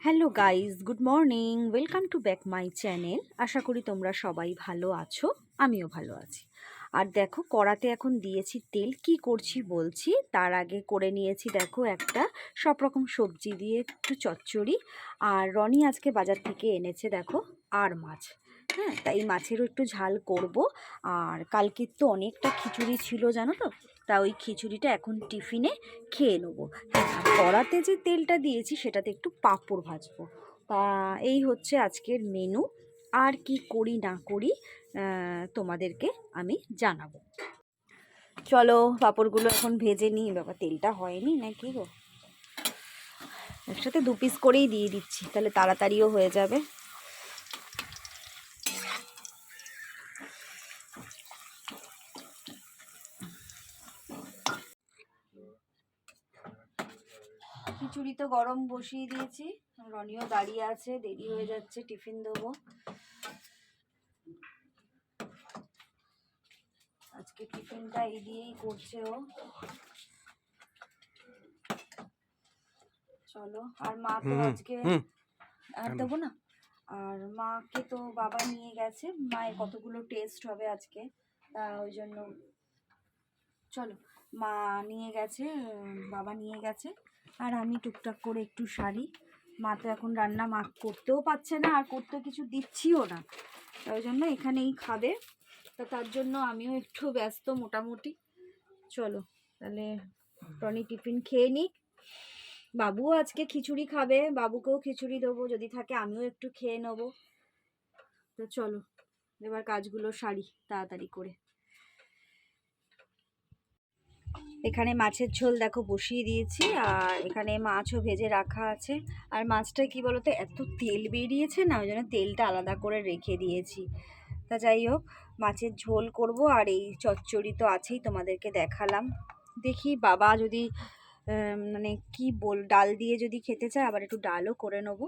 Hello guys good morning. Welcome to back my channel. আশা করি তোমরা সবাই ভালো আছো, আমিও ভালো আছি। আর দেখো, কড়াতে এখন দিয়েছি তেল। কি করছি বলছি? তার আগে করে নিয়েছি, দেখো, একটা সব রকম সবজি দিয়ে একটু চচ্চড়ি। আর রনি আজকে বাজার থেকে এনেছে, দেখো, আর মাছ। হ্যাঁ তাই মাছেরও একটু ঝাল করব। আর কালকের তো অনেকটা খিচুড়ি ছিল, জানো তো? তা ওই খিচুড়িটা এখন টিফিনে খেয়ে নেব। হ্যাঁ কড়াতে যে তেলটা দিয়েছি সেটাতে একটু পাঁপড় ভাজবো। তা এই হচ্ছে আজকের মেনু আর কি করি না করি তোমাদেরকে আমি জানাব। চলো, পাঁপড়গুলো এখন ভেজে নিই। বাবা, তেলটা হয়নি নাকি গো? একসাথে দু পিস করেই দিয়ে দিচ্ছি। তাহলে তাড়াতাড়িও হয়ে যাবে। খিচুড়ি তো গরম বসিয়ে দিয়েছি। রনিও দাঁড়িয়ে আছে দেরি হয়ে যাচ্ছে টিফিন দেবো। আজকে টিফিনটা এই দিয়েই করছে ও। চলো আর মা তো আজকে আর দেবো না। আর মাকে তো বাবা নিয়ে গেছে মায়ের কতগুলো টেস্ট হবে আজকে তা ওই জন্য চলো মা নিয়ে গেছে বাবা নিয়ে গেছে। আর আমি টুকটাক করে একটু সারি। মা তো এখন রান্না মা করতেও পারছে না, আর করতে কিছু দিচ্ছিও না। তা ওই জন্য এখানেই খাবে। তা তার জন্য আমিও একটু ব্যস্ত মোটামুটি। চলো, তাহলে টনি টিফিন খেয়ে নিক। বাবুও আজকে খিচুড়ি খাবে, বাবুকেও খিচুড়ি দেবো, যদি থাকে আমিও একটু খেয়ে নেব। তো চলো, এবার কাজগুলো সারি, তাড়াতাড়ি করে। এখানে মাছের ঝোল দেখো বসিয়ে দিয়েছি, আর এখানে মাছও ভেজে রাখা আছে। আর মাছটা কি বলতো, এত তেল বেরিয়েছে না, ওই জন্য তেলটা আলাদা করে রেখে দিয়েছি। তা যাই হোক, মাছের ঝোল করব, আর এই চচ্চড়ি তো আছেই, তোমাদেরকে দেখালাম। দেখি বাবা যদি মানে কি বল, ডাল দিয়ে যদি খেতে চায়, আবার একটু ডালও করে নেব।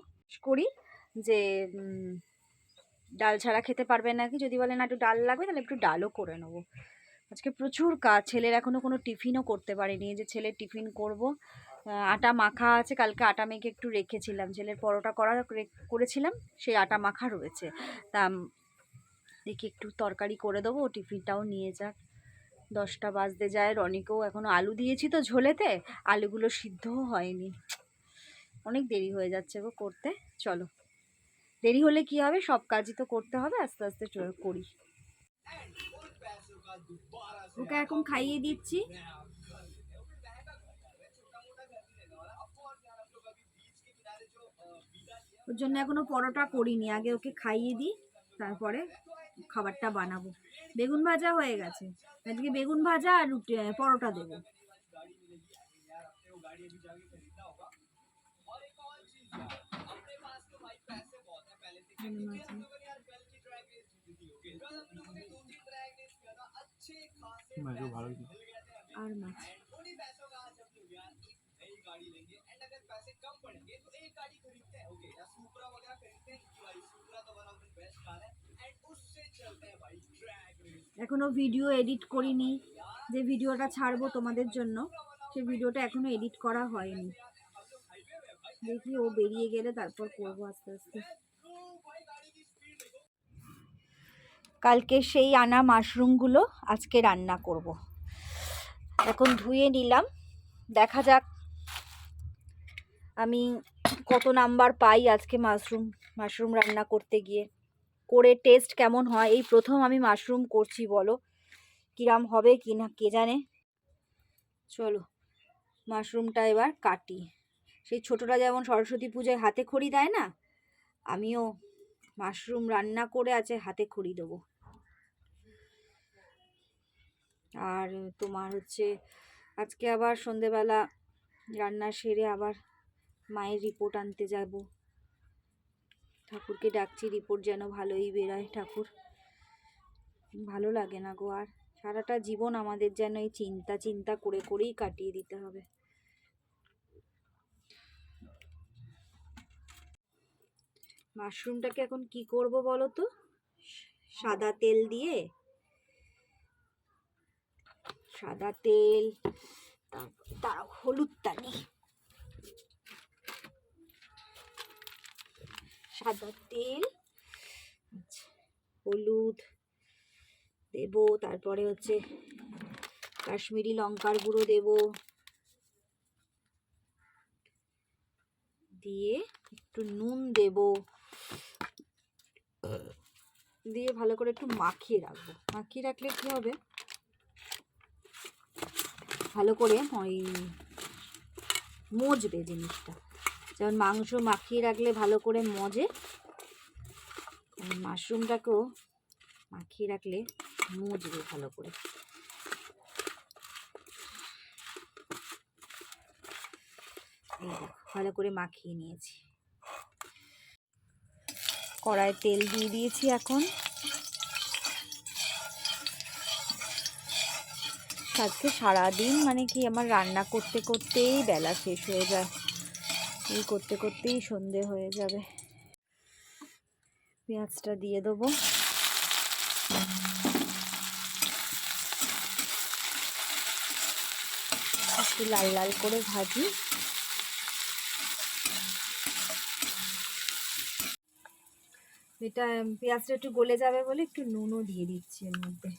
করি যে ডাল ছাড়া খেতে পারবে নাকি? যদি বলে না একটু ডাল লাগবে, তাহলে একটু ডালও করে নেব। আজকে প্রচুর কাজ ছেলের এখনও কোনো টিফিনও করতে পারিনি। যে ছেলের টিফিন করব আটা মাখা আছে, কালকে আটা মেখে একটু রেখেছিলাম। ছেলের পরোটা করা করেছিলাম, সেই আটা মাখা রয়েছে। তা দেখি একটু তরকারি করে দেবো টিফিনটাও নিয়ে যাক। দশটা বাজতে যায়, রনিকেও এখনও আলু দিয়েছি তো ঝোলেতে, আলুগুলো সিদ্ধও হয়নি। অনেক দেরি হয়ে যাচ্ছে গো করতে। চলো। দেরি হলে কি হবে? সব কাজই তো করতে হবে, আস্তে আস্তে করি। ওকে এখন খাইয়ে দিচ্ছি। ওর জন্য এখনও পরোটা করিনি। আগে ওকে খাইয়ে দিই, তারপরে খাবারটা বানাবো। বেগুন ভাজা হয়ে গেছে। আজকে বেগুন ভাজা আর রুটি পরোটা দেবো। বেগুন আর মাছ। এখনও ভিডিও এডিট করিনি। যে ভিডিওটা ছাড়বো তোমাদের জন্য সে ভিডিওটা এখনও এডিট করা হয়নি। দেখি ও বেরিয়ে গেলে তারপর করব আস্তে আস্তে। কালকে সেই আনা মাশরুমগুলো আজকে রান্না করব। এখন ধুয়ে নিলাম। দেখা যাক আমি কত নাম্বার পাই আজকে মাশরুম মাশরুম রান্না করতে গিয়ে। করে টেস্ট কেমন হয়? এই প্রথম আমি মাশরুম করছি, বলো। কিরাম হবে কি না, কে জানে? চলো, মাশরুমটা এবার কাটি। সেই ছোটরা যেমন সরস্বতী পুজোয় হাতে খড়ি দেয় না, আমিও মাশরুম রান্না করে আছে হাতে খড়ি দেবো। আর তোমার হচ্ছে আজকে আবার সন্ধেবেলা রান্না সেরে আবার মায়ের রিপোর্ট আনতে যাব। ঠাকুরকে ডাকছি রিপোর্ট যেন ভালোই বেরোয় ঠাকুর। ভালো লাগে না গো আর। সারাটা জীবন আমাদের যেন এই চিন্তা চিন্তা করে করেই কাটিয়ে দিতে হবে। মাশরুমটাকে এখন কি করব বলো তো? সাদা তেল দিয়ে সাদা তেল তারপর তার হলুদটা নিই সাদা তেল আচ্ছা, হলুদ দেব তারপরে হচ্ছে কাশ্মীরি লঙ্কার গুঁড়ো দেব। দিয়ে একটু নুন দেব। দিয়ে ভালো করে একটু মাখিয়ে রাখব। মাখিয়ে রাখলে কি হবে? ভালো করে ওই মজবে জিনিসটা। যেমন মাংস মাখিয়ে রাখলে ভালো করে মজে। মাশরুমটাকেও মাখিয়ে রাখলে মজবে ভালো করে। ভালো করে মাখিয়ে নিয়েছি। কড়ায় তেল দিয়ে দিয়েছি এখন। আজকে সারাদিন মানে কি আমার রান্না করতে করতেই বেলা শেষ হয়ে যায়। এই করতে করতেই সন্ধে হয়ে যাবে। পেঁয়াজটা দিয়ে দেবো। একটু লাল লাল করে ভাজি। এটা পেঁয়াজটা একটু গলে যাবে বলে একটু নুনও দিয়ে দিচ্ছি এর মধ্যে।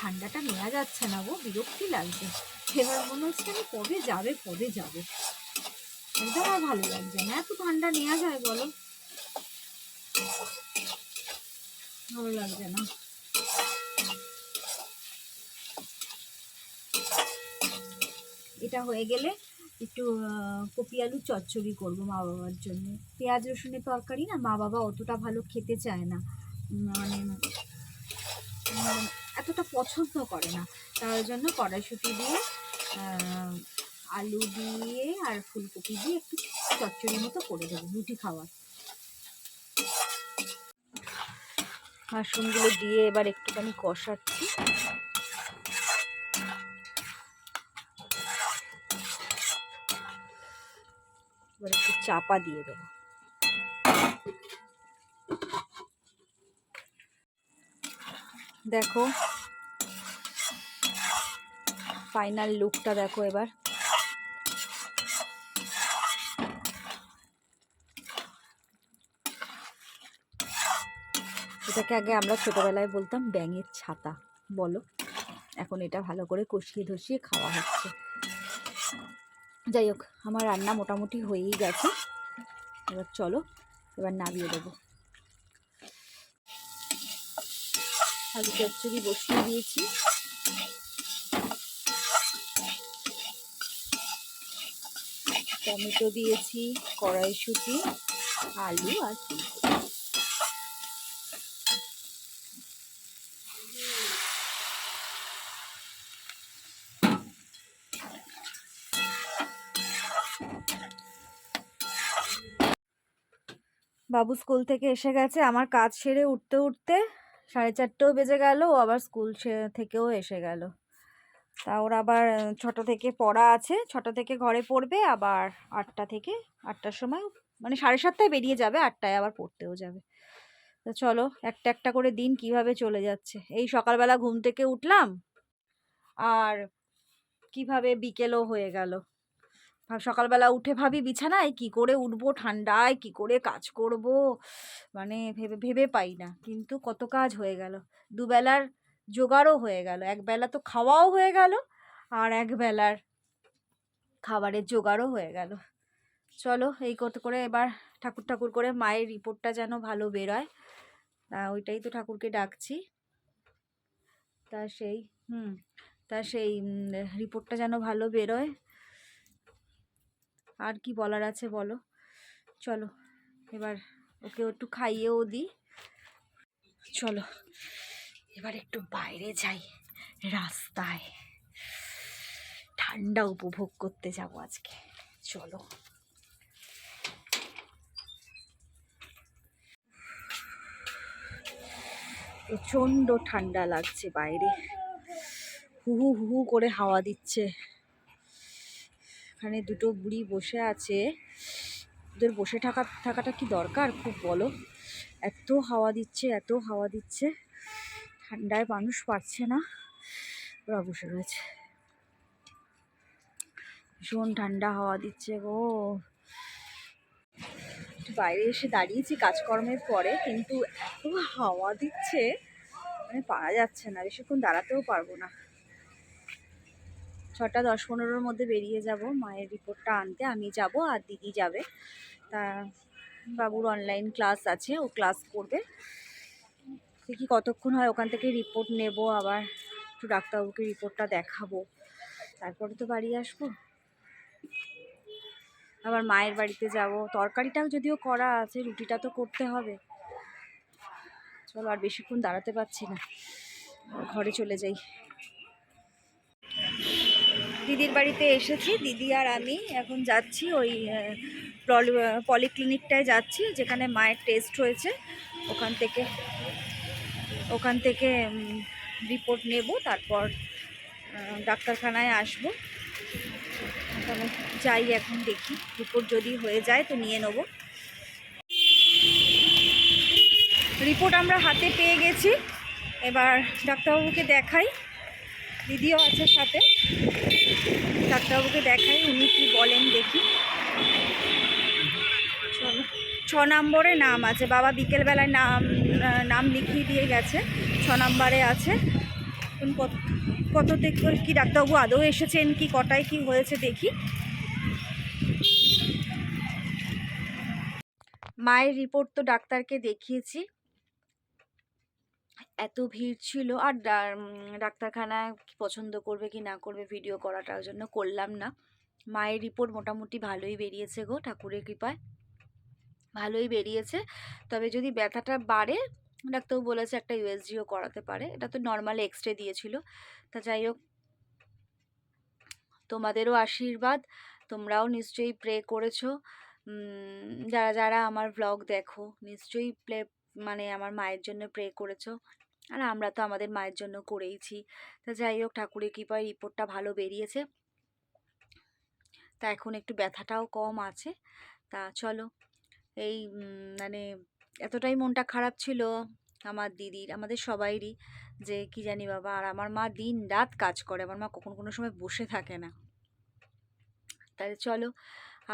ঠান্ডাটা নেওয়া যাচ্ছে না গো, বিরক্তি লাগছে। এবার মনে হচ্ছে আমি কবে যাবে কবে যাবে। একদম আর ভালো লাগছে না। এত ঠান্ডা নেওয়া যায় বলো? ভালো লাগছে না। এটা হয়ে গেলে একটু কপি আলু চচ্চড়ি করব মা বাবার জন্য। পেঁয়াজ রসুনের তরকারি না, মা বাবা অতটা ভালো খেতে চায় না। মানে এতটা পছন্দ করে না। তার জন্য কড়াইশুটি দিয়ে আলু দিয়ে আর ফুলকপি দিয়ে একটু চচ্চড়ি মতো করে দেবো রুটি খাওয়ার। মাশরুমগুলো দিয়ে এবার একটুখানি কষাচ্ছি। এবার একটু চাপা দিয়ে দেবো। দেখো। ফাইনাল লুকটা দেখো এবার। এটাকে আগে আমরা ছোটবেলায় বলতাম ব্যাঙের ছাতা, বলো? এখন এটা ভালো করে কষিয়ে ধসিয়ে খাওয়া হচ্ছে। যাই হোক, আমার রান্না মোটামুটি হয়েই গেছে। এবার চলো, এবার নামিয়ে দেবো। আলু চচ্চড়ি বসিয়ে দিয়েছি। টমেটো দিয়েছি, কড়াইশুঁটি, আলু আর বাবু স্কুল থেকে এসে গেছে, আমার কাজ সেরে উঠতে উঠতে সাড়ে চারটেও বেজে গেল, ও আবার স্কুল সে- থেকেও এসে গেল। তা ওর আবার ছটা থেকে পড়া আছে, ছটা থেকে ঘরে পড়বে, আবার আটটা থেকে, আটটার সময় মানে সাড়ে সাতটায় বেরিয়ে যাবে, আটটায় আবার পড়তেও যাবে। তো চলো, একটা একটা করে দিন কীভাবে চলে যাচ্ছে। এই সকালবেলা ঘুম থেকে উঠলাম, আর কীভাবে বিকেলও হয়ে গেল। সকালবেলা উঠে ভাবি, বিছানায়? কি করে উঠবো ঠান্ডায়? কি করে কাজ করব? মানে ভেবে ভেবে পাই না। কিন্তু কত কাজ হয়ে গেল। দুবেলার জোগাড়ও হয়ে গেল। একবেলা তো খাওয়াও হয়ে গেল আর একবেলার খাবারের জোগাড়ও হয়ে গেল। চলো এই করতে করে এবার ঠাকুর ঠাকুর করে মায়ের রিপোর্টটা যেন ভালো বেরোয়। তা ওইটাই তো ঠাকুরকে ডাকছি। তা সেই, হুম, তা সেই রিপোর্টটা যেন ভালো বেরোয়। আর কি বলার আছে বলো? চলো, এবার ওকে একটু খাইয়েও দিই। চলো, এবার একটু বাইরে যাই, রাস্তায়। ঠান্ডা উপভোগ করতে যাব আজকে। চলো। প্রচণ্ড ঠান্ডা লাগছে বাইরে। হু হু হু হু করে হাওয়া দিচ্ছে। এখানে দুটো বুড়ি বসে আছে। ওদের বসে থাকা, থাকাটা কি দরকার? খুব বলো। এত হাওয়া দিচ্ছে, এত হাওয়া দিচ্ছে। ঠান্ডায় মানুষ পারছে না। ওরা বসে রয়েছে। ভীষণ ঠান্ডা হাওয়া দিচ্ছে গো। বাইরে এসে দাঁড়িয়েছি কাজকর্মের পরে, কিন্তু এত হাওয়া দিচ্ছে মানে পারা যাচ্ছে না। বেশিক্ষণ দাঁড়াতেও পারব না। ছটা দশ পনেরোর মধ্যে বেরিয়ে যাব, মায়ের রিপোর্টটা আনতে। আমি যাব আর দিদি যাবে। তা বাবুর অনলাইন ক্লাস আছে, ও ক্লাস করবে। দেখি কতক্ষণ হয় ওখান থেকে রিপোর্ট নেব আবার? একটু ডাক্তারবাবুকে রিপোর্টটা দেখাবো। তারপরে তো বাড়ি আসব। আবার মায়ের বাড়িতে যাব। তরকারিটাও যদিও করা আছে, রুটিটা তো করতে হবে। চলো আর বেশিক্ষণ দাঁড়াতে পারছি না। ঘরে চলে যাই। দিদির বাড়িতে এসেছি, দিদি আর আমি এখন যাচ্ছি ওই পলি- পলিক্লিনিকটায় যাচ্ছি, যেখানে মায়ের টেস্ট হয়েছে। ওখান থেকে ওখান থেকে রিপোর্ট নেব, তারপর ডাক্তারখানায় আসব। তাহলে যাই এখন দেখি, রিপোর্ট যদি হয়ে যায় তো নিয়ে নেব। রিপোর্ট আমরা হাতে পেয়ে গেছি। এবার ডাক্তারবাবুকে দেখাই। দিদিও আছে সাথে। ডাক্তারবাবুকে দেখাই, উনি কি বলেন দেখি। ছ নম্বরে নাম আছে। বাবা বিকেলবেলায় নাম নাম লিখিয়ে দিয়ে গেছে। ছ নম্বরে আছে। কত কত থেকে কি ডাক্তারবাবু আদৌ এসেছেন, কি কটায় কি হয়েছে দেখি। মায়ের রিপোর্ট তো ডাক্তারকে দেখিয়েছি। এত ভিড় ছিল আর ডাক্তারখানা পছন্দ করবে কি না করবে ভিডিও করাটার জন্য করলাম না। মায়ের রিপোর্ট মোটামুটি ভালোই বেরিয়েছে গো ঠাকুরের কৃপায়। ভালোই বেরিয়েছে। তবে যদি ব্যথাটা বাড়ে ডাক্তারবাবু বলেছে একটা ইউএসজিও করাতে পারে। এটা তো নর্মাল এক্স রে দিয়েছিল। তা যাই হোক, তোমাদেরও আশীর্বাদ, তোমরাও নিশ্চয়ই প্রে করেছ। যারা যারা আমার ব্লগ দেখো, নিশ্চয়ই প্লে মানে আমার মায়ের জন্য প্রে করেছ। আর আমরা তো আমাদের মায়ের জন্য করেইছি। তা যাই হোক, ঠাকুরের কৃপায় রিপোর্টটা ভালো বেরিয়েছে। তা এখন একটু ব্যথাটাও কম আছে। তা চলো, এই মানে এতটাই মনটা খারাপ ছিল আমার দিদির, আমাদের সবাইরই, যে কি জানি বাবা, আর আমার মা দিন রাত কাজ করে, আমার মা কখনো কোনো সময় বসে থাকে না। তাহলে চলো,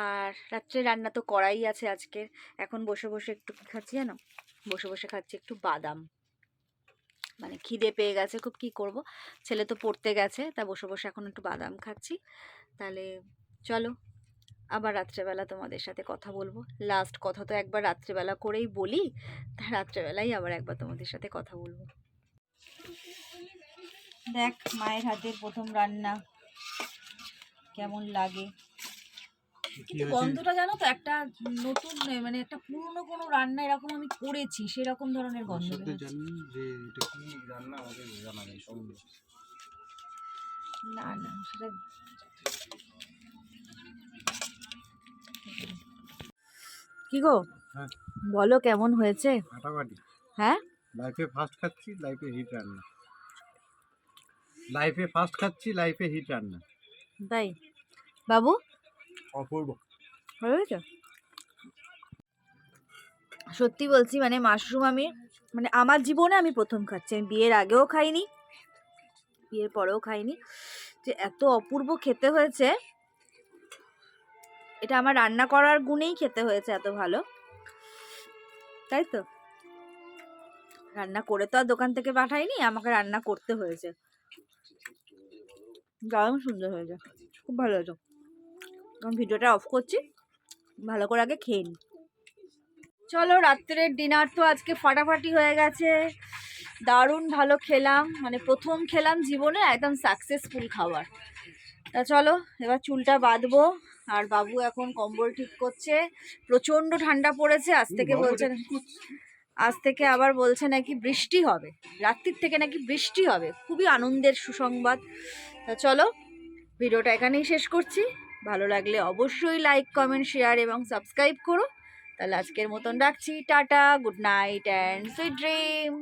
আর রাত্রে রান্না তো করাই আছে আজকের, এখন বসে বসে একটু খাচ্ছি জানো? বসে বসে খাচ্ছি একটু বাদাম। মানে খিদে পেয়ে গেছে, খুব কি করব? ছেলে তো পড়তে গেছে, তা বসে বসে এখন একটু বাদাম খাচ্ছি। তাহলে চলো, আবার রাত্রেবেলা তোমাদের সাথে কথা বলব। লাস্ট কথা তো একবার রাত্রেবেলা করেই বলি, তা রাত্রেবেলাই আবার একবার তোমাদের সাথে কথা বলব। দেখ, মায়ের হাতের প্রথম রান্না কেমন লাগে। কিন্তু গন্ধটা জানো তো? একটা নতুন মানে একটা পুরনো কোনো রান্না এরকম আমি করেছি সেরকম ধরনের গন্ধ জানি যে এটা কি রান্না আমাকে জানা নেই না না সেটা কি গো? হ্যাঁ। বলো কেমন হয়েছে? ফাটাফাটি। হ্যাঁ? লাইফে ফার্স্ট খাচ্ছি লাইফে হিট রান্না। লাইফে ফার্স্ট খাচ্ছি লাইফে হিট রান্না। তাই? বাবু? অপূর্ব। ভালো সত্যি বলছি মানে মাশরুম আমি মানে আমার জীবনে আমি প্রথম খাচ্ছি। আমি বিয়ের আগেও খাইনি, বিয়ের পরেও খাইনি। যে এত অপূর্ব খেতে হয়েছে, এটা আমার রান্না করার গুণেই খেতে হয়েছে এত ভালো। তাই তো? রান্না করে তো আর দোকান থেকে পাঠাইনি, আমাকে রান্না করতে হয়েছে। দারুণ সুন্দর হয়েছে, খুব ভালো হয়েছে। এখন ভিডিওটা অফ করছি। ভালো করে আগে খেয়ে নি। চলো রাত্রের ডিনার তো আজকে ফাটাফাটি হয়ে গেছে। দারুণ ভালো খেলাম। মানে প্রথম খেলাম জীবনে একদম সাকসেসফুল খাবার। তা চলো এবার চুলটা বাঁধবো। আর বাবু এখন কম্বল ঠিক করছে। প্রচণ্ড ঠান্ডা পড়েছে। আজ থেকে বলছে আজ থেকে আবার বলছে নাকি বৃষ্টি হবে। রাত্রির থেকে নাকি বৃষ্টি হবে। খুবই আনন্দের সুসংবাদ। তা চলো ভিডিওটা এখানেই শেষ করছি। ভালো লাগলে অবশ্যই লাইক কমেন্ট শেয়ার এবং সাবস্ক্রাইব করো। তাহলে আজকের মতন রাখছি, tata good night and sweet dream